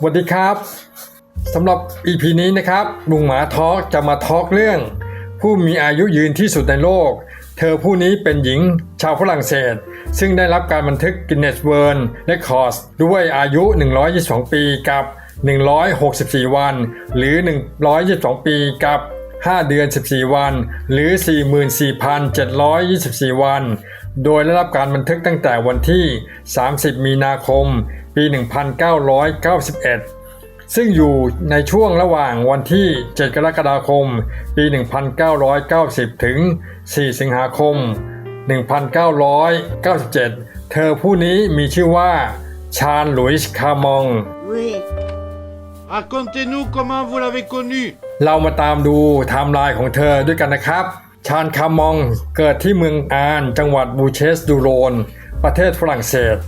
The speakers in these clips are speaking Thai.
สวัสดีครับสำหรับ EP นี้นะครับลุงหมาทอล์กจะมาทอล์กเรื่อง ผู้มีอายุยืนที่สุดในโลก เธอผู้นี้เป็นหญิงชาวฝรั่งเศส ซึ่งได้รับการบันทึกกินเนสเวิร์นและคอร์สด้วยอายุ 122 ปีกับ 164 วัน หรือ 122 ปีกับ 5 เดือน 14 วัน หรือ 44,724 วัน โดยได้รับการบันทึกตั้งแต่วันที่ 30 มีนาคม ปี 1991 ซึ่งอยู่ในช่วงระหว่างวันที่ 7 กรกฎาคม ปี 1990 ถึง 4 สิงหาคม 1997 เธอผู้นี้มีชื่อว่าชาญหลุยส์คาร์มอง Oui. Racontez-nous comment vous l'avez connu. เรามาตามดูไทม์ไลน์ของเธอด้วยกันนะครับ ชาญคามองเกิดที่เมืองอาน จังหวัดบูเชสดูโรน ประเทศฝรั่งเศส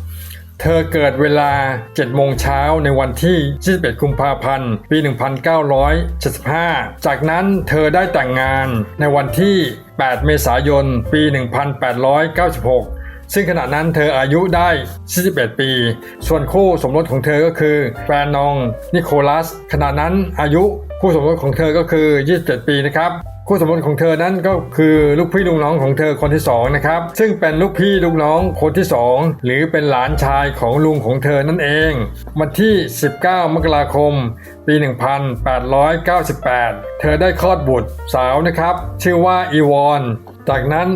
เธอเกิดเวลา 7 โมงเช้าในวันที่ 21 กุมภาพันธ์ ปี 1975 จากนั้นเธอได้แต่งงานในวันที่ 8 เมษายน ปี 1896ซึ่งขณะนั้นเธออายุได้ 41 ปี ส่วนคู่สมรสของเธอก็คือแฟนนองนิโคลัส ขณะนั้นอายุคู่สมรสของเธอก็คือ 27 ปีนะครับ คู่สมรสของเธอนั้นก็คือลูกพี่ลูกน้องของเธอคนที่สองนะครับซึ่งเป็นลูกพี่ลูกน้องคนที่สองหรือเป็นหลานชายของลุงของเธอนั่นเอง วันที่ 19 มกราคม ปี 1898 เธอได้คลอดบุตรสาวนะครับ ชื่อว่าอีวอน จากนั้น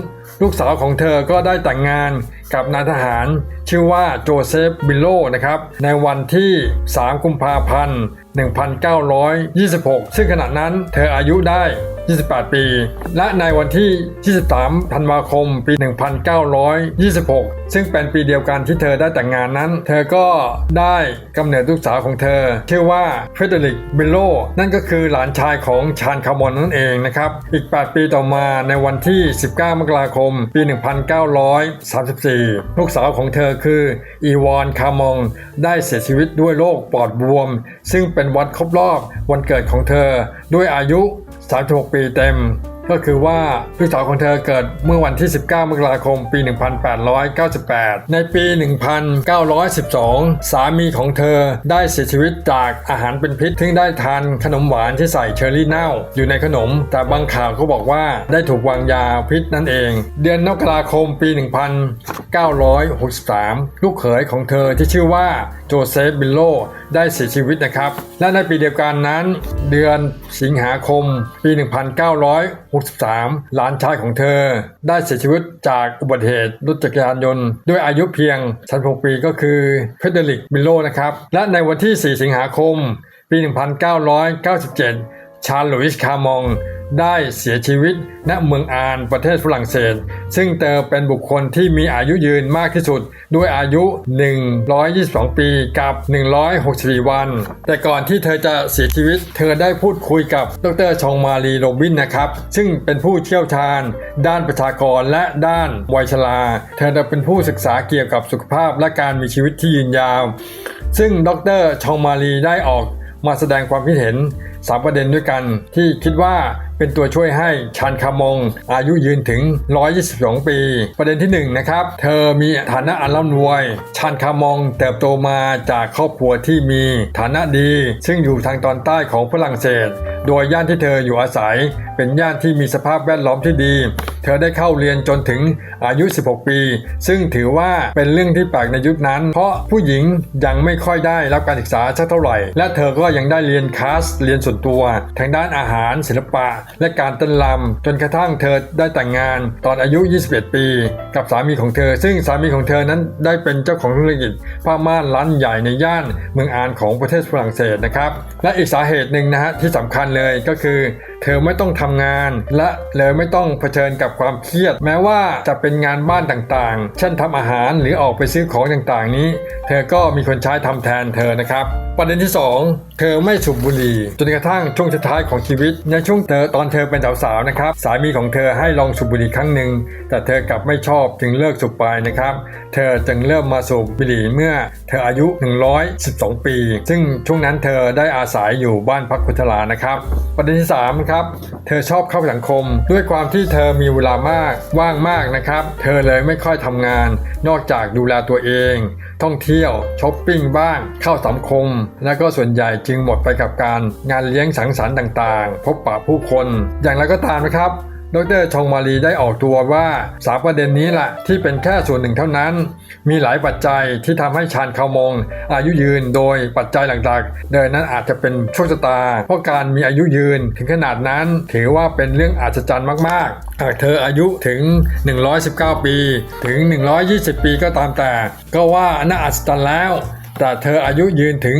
ลูกสาวของเธอก็ได้แต่งงานกับนายทหาร ชื่อว่าโจเซฟบิโลนะครับ ในวันที่ 3 กุมภาพันธ์ 1926 ซึ่งขณะนั้นเธออายุได้ 28 ปี และในวันที่ 23 ธันวาคม ปี 1926 ซึ่งเป็นปีเดียวกันที่เธอได้แต่งงานนั้น เธอก็ได้กำเนิดลูกสาวของเธอ ชื่อว่าเฟเดริกเบลโล นั่นก็คือหลานชายของชาญคาร์มอนนั่นเองนะครับ อีก 8 ปีต่อมาในวันที่ 19 มกราคม ปี 1934 ลูกสาวของเธอคืออีวอนคาร์มองได้เสียชีวิตด้วยโรคปอดบวม ซึ่งเป็นวันครบรอบวันเกิดของเธอด้วยอายุ 36 ปีเต็ม ก็คือว่าลูกสาวของเธอเกิดเมื่อวันที่ 19 มกราคม ปี 1898 ในปี 1912 สามีของเธอได้เสียชีวิตจากอาหารเป็นพิษซึ่งได้ทานขนมหวานที่ใส่เชอร์รี่เน่า อยู่ในขนม แต่บางข่าวก็บอกว่าได้ถูกวางยาพิษนั่นเอง เดือนมกราคมปี 1963 ลูกเขยของเธอที่ชื่อว่าโจเซฟบิลโล ได้เสียชีวิตนะครับ และในปีเดียวกันนั้น เดือนสิงหาคม ปี 1963 หลานชายของเธอ ได้เสียชีวิตจากอุบัติเหตุรถจักรยานยนต์ ด้วยอายุเพียง36ปีก็คือเพเดริกบิลโลนะครับ และในวันที่ 4 สิงหาคม ปี 1997 ชาร์ลุยส์คาร์มองได้เสียชีวิตณเมืองอานประเทศฝรั่งเศส ซึ่งเธอเป็นบุคคลที่มีอายุยืนมากที่สุด ด้วยอายุ 122 ปีกับ 164 วัน แต่ก่อนที่เธอจะเสียชีวิต เธอได้พูดคุยกับดรชองมารีโรบินนะครับ ซึ่งเป็นผู้เชี่ยวชาญ ด้านประชากรและด้านวัยชรา เธอได้เป็นผู้ศึกษาเกี่ยวกับสุขภาพและการมีชีวิตที่ยืนยาว ซึ่งดรชองมารีได้ออก มาแสดงความคิดเห็นสามประเด็นด้วยกัน ที่คิดว่าเป็นตัวช่วยให้ชันคามง อายุยืนถึง 122 ปี ประเด็นที่1นงนะครับ เธอมีฐานะอันร่ำรวยชันคามงเติบโตมาจากครอบครัวที่มีฐานะดี ซึ่งอยู่ทางตอนใต้ของฝรั่งเศส โดยย่านที่เธออยู่อาศัย เป็นย่านที่มีสภาพแวดล้อมที่ดี เธอได้เข้าเรียนจนถึงอายุ 16 ปี ซึ่งถือว่าเป็นเรื่องที่แปลกในยุคนั้น เพราะผู้หญิงยังไม่ค่อยได้รับการศึกษาสักเท่าไหร่ และเธอก็ยังได้เรียนคลาสเรียนส่วนตัว ทางด้านอาหารศิลปะ และการเต้นรำจนกระทั่งเธอได้แต่งงานตอนอายุ 21 ปี กับสามีของเธอ ซึ่งสามีของเธอนั้นได้เป็นเจ้าของธุรกิจผ้าม่านร้านใหญ่ในย่านเมืองอานของประเทศฝรั่งเศสนะครับและอีกสาเหตุหนึ่งนะฮะที่สำคัญเลยก็คือ เธอไม่ต้องทำงาน และเลยไม่ต้องเผชิญกับความเครียด แม้ว่าจะเป็นงานบ้านต่างๆ เช่นทำอาหารหรือออกไปซื้อของต่างๆนี้ เธอก็มีคนใช้ทำแทนเธอนะครับ ประเด็นที่ 2เธอไม่สูบบุหรี่จนกระทั่งช่วงสุดท้ายของชีวิต ในช่วงเธอตอนเธอเป็นสาวๆนะครับสามีของเธอให้ลองสูบบุหรี่ครั้งหนึ่งแต่เธอกลับไม่ชอบจึงเลิกสูบไปนะครับเธอจึงเริ่มมาสูบบุหรี่เมื่อเธออายุ 112 ปี ซึ่งช่วงนั้นเธอได้อาศัยอยู่บ้านพักคนชรานะครับ ประเด็นที่3ครับเธอชอบเข้าสังคม ด้วยความที่เธอมีเวลามากว่างมากนะครับ เธอเลยไม่ค่อยทำงาน นอกจากดูแลตัวเอง ท่องเที่ยวช้อปปิ้งบ้างเข้าสังคม และก็ส่วนใหญ่จึงหมดไปกับการงานเลี้ยงสังสรรค์ต่างๆ พบปะผู้คน อย่างไรก็ตามนะครับดรชองมาลีได้ออกตัวว่าสาประเด็นนี้แหละที่เป็นแค่ส่วนหนึ่งเท่านั้น มีหลายปัจจัยที่ทำให้ชานคามง อายุยืนโดยปัจจัยหลักๆเดินนั้นอาจจะเป็นโชคชะตา เพราะการมีอายุยืนถึงขนาดนั้น ถือว่าเป็นเรื่องอัศจรรย์มากๆหากเธออายุถึง 119 ปี ถึง 120 ปีก็ตามแต่ ก็ว่าน่าอัศจรรย์แล้ว แต่เธออายุยืนถึง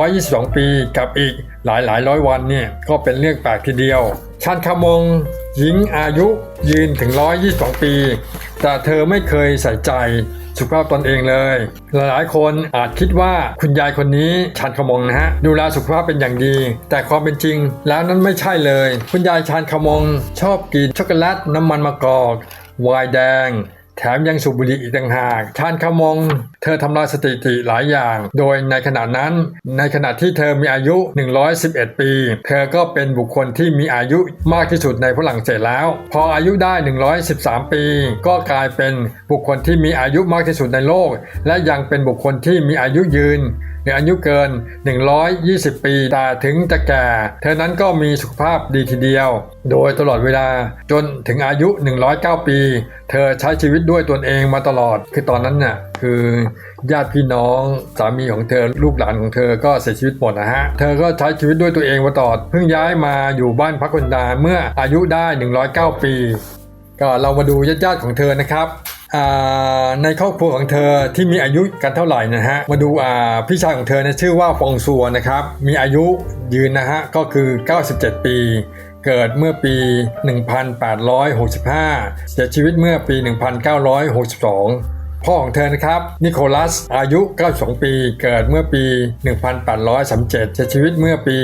122 ปีกับอีกหลายหลายร้อยวันเนี่ยก็เป็นเรื่องแปลกทีเดียวชันคามงหญิงอายุยืนถึง 122 ปี แต่เธอไม่เคยใส่ใจสุขภาพตนเองเลย หลายๆ คนอาจคิดว่าคุณยายคนนี้ชันคามงนะฮะดูแลสุขภาพเป็นอย่างดี แต่ความเป็นจริงแล้วนั้นไม่ใช่เลย คุณยายชันคามงชอบกินช็อกโกแลตน้ำมันมะกอก ไวน์แดง แถมยังสูบบุหรี่อีกต่างหากชานคามง เธอทำลายสถิติหลายอย่าง โดยในขณะนั้น ในขณะที่เธอมีอายุ 111 ปี เธอก็เป็นบุคคลที่มีอายุมากที่สุดในฝรั่งเศสแล้ว พออายุได้ 113 ปี ก็กลายเป็นบุคคลที่มีอายุมากที่สุดในโลก และยังเป็นบุคคลที่มีอายุยืน หรืออายุเกิน 120 ปี แต่ถึงจะแก่ เธอนั้นก็มีสุขภาพดีทีเดียว โดยตลอดเวลาจนถึงอายุ 109 ปี เธอใช้ชีวิตด้วยตนเองมาตลอด คือตอนนั้นน่ะคือญาติพี่น้องสามีของเธอลูกหลานของเธอก็เสียชีวิตหมดนะฮะ เธอก็ใช้ชีวิตด้วยตัวเองมาตลอด เพิ่งย้ายมาอยู่บ้านพักคนดาเมื่ออายุได้ 109 ปี ก็เรามาดูญาติๆของเธอนะครับ ในครอบครัวของเธอที่มีอายุกันเท่าไหร่นะฮะมาดูาพี่ชายของเธอนะชื่อว่าฟองซัวนะครับมีอายุยืนนะฮะก็คือ 97 ปี เกิดเมื่อปี 1865 เสียชีวิตเมื่อปี 1962พ่อของเธอนะครับนิโคลัสอายุ 92 ปี เกิดเมื่อปี 1837เสียชีวิตเมื่อปี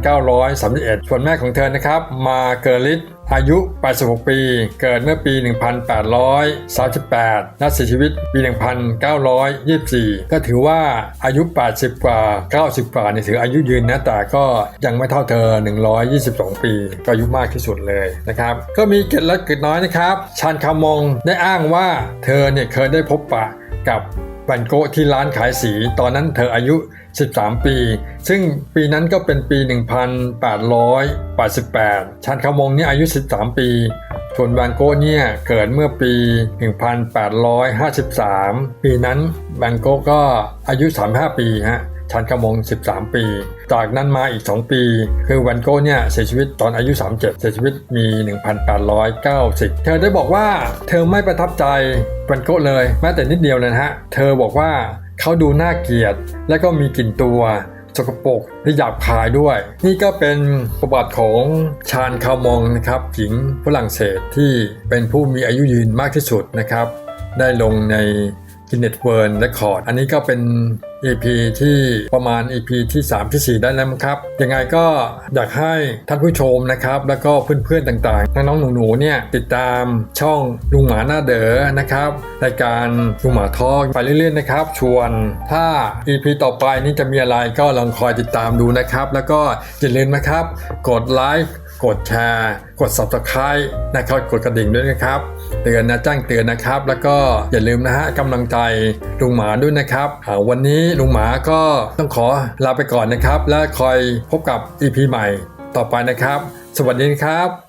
1931ส่วนแม่ของเธอนะครับ มาเกอริต อายุ 86 ปี เกิดเมื่อปี 1838และเสียชีวิตปี 1924 ก็ถือว่าอายุ 80 กว่า 90 กว่าเนี่ยถืออายุยืนนะ แต่ก็ยังไม่เท่าเธอ 122 ปี ก็อายุมากที่สุดเลยนะครับ ก็มีเกร็ดเล็กเกร็ดน้อยนะครับ ชานคามงได้อ้างว่าเธอเนี่ยเคยได้พบปะกับ วนโกะที่ร้านขายสี ตอนนั้นเธออายุ 13 ปี ซึ่งปีนั้นก็เป็นปี 1888ชันคามงเนี่ยอายุ 13 ปีส่วนแวนโก้เนี่ยเกิดเมื่อปี 1853 ปีนั้นแวนโก้ก็อายุ 35 ปีฮะ ชันคามง 13 ปี จากนั้นมาอีก 2 ปี คือแวนโกะเนี่ยเสียชีวิตตอนอายุ 37 เสียชีวิตมี 1890 เธอได้บอกว่าเธอไม่ประทับใจแวนโกะเลยแม้แต่นิดเดียวเลยนะฮะ เธอบอกว่าเขาดูน่าเกลียด และก็มีกลิ่นตัวสกปรกและหยาบคายด้วย นี่ก็เป็นประวัติของชานคามองนะครับหญิงฝรั่งเศสที่เป็นผู้มีอายุยืนมากที่สุดนะครับ ได้ลงใน Guinness World Record อันนี้ก็เป็น EP ที่ประมาณ EP ที่ 3 ที่ 4 ได้แล้วมั้งครับ ยังไงก็อยากให้ท่านผู้ชมนะครับ แล้วก็เพื่อนๆต่างๆ น้องๆหนูๆเนี่ยติดตามช่องลุงหมาหน้าเด๋อนะครับรายการลุงหมาทอกไปเรื่อยๆนะครับ ชวนถ้า EP ต่อไปนี้จะมีอะไรก็ลองคอยติดตามดูนะครับ แล้วก็อย่าลืมนะครับ กดไลค์กดแชร์ กด subscribe นะครับกดกระดิ่งด้วยนะครับ ตือนนะแจ้งเตือนนะครับ แล้วก็อย่าลืมนะฮะกำลังใจลุงหมาด้วยนะครับวันนี้ลุงหมาก็ต้องขอลาไปก่อนนะครับ และคอยพบกับ EP ใหม่ต่อไปนะครับ สวัสดีครับ